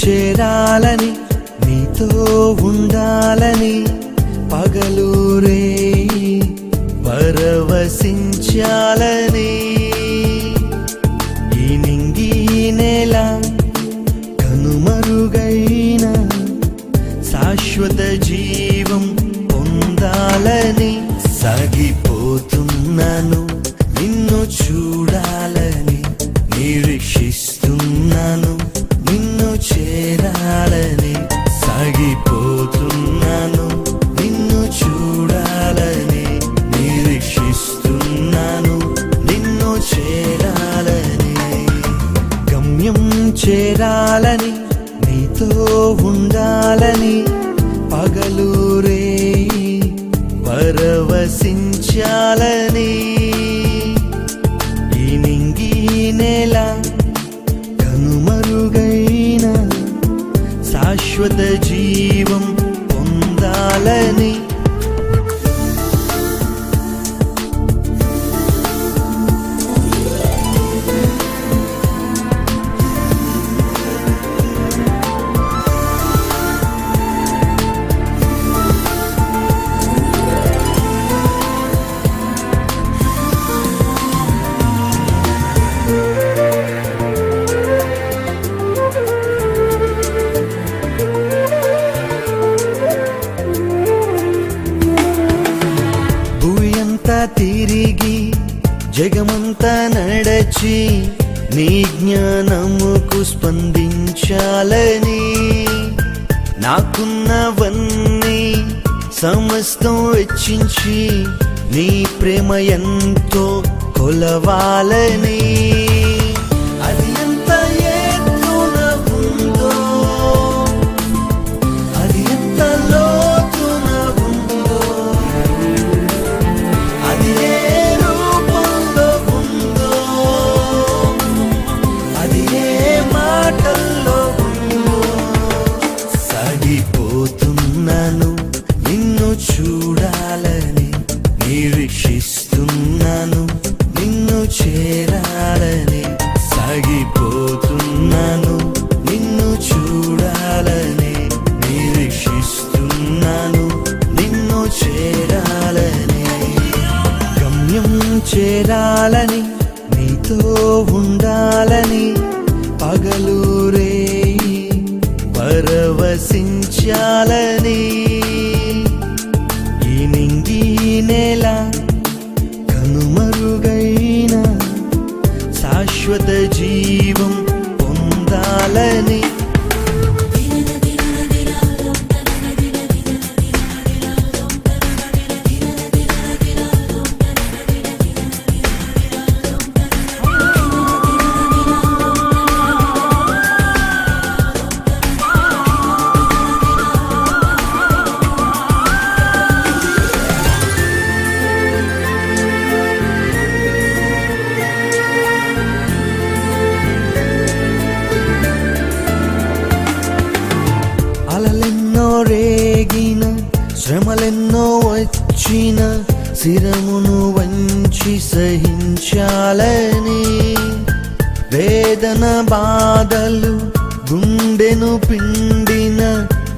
చేరాలని నీతో ఉండాలని పగలూరే పరవశించాలని. ఈ నింగి కనుమరుగైన శాశ్వత జీవం పొందాలని సాగిపోతున్నాను. చేరాలని నీతో ఉండాలని పగలూరే పరవశించాలని. ఈ నింగి నేల కనుమరుగైన శాశ్వత జీవం పొందాలని తిరిగి జగమంతా నడచి నీ జ్ఞానముకు స్పందించాలని. నాకున్నవన్నీ సమస్తం వెచ్చించి నీ ప్రేమ ఎంతో కొలవాలని. చూడాలని శ్రమలెన్నో వచ్చిన శిరమును వంచి సహించాలని. వేదన బాధలు గుండెను పిండిన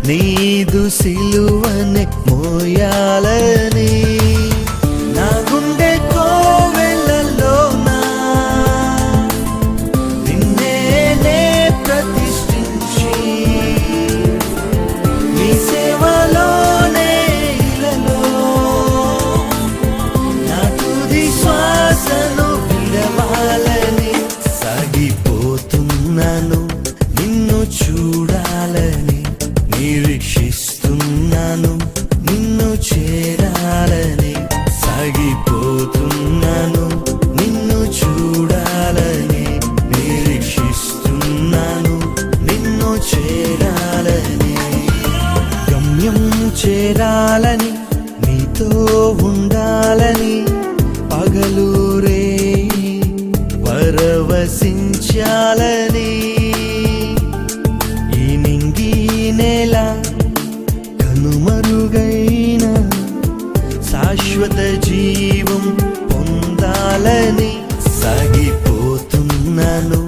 నీదు సిలువనే మోయాలని. చేరాలని నీతో ఉండాలని పగలూరే వరవసించాలని ఈ నింగి నేల కనుమరుగైన శాశ్వత జీవం పొందాలని సాగిపోతున్నాను.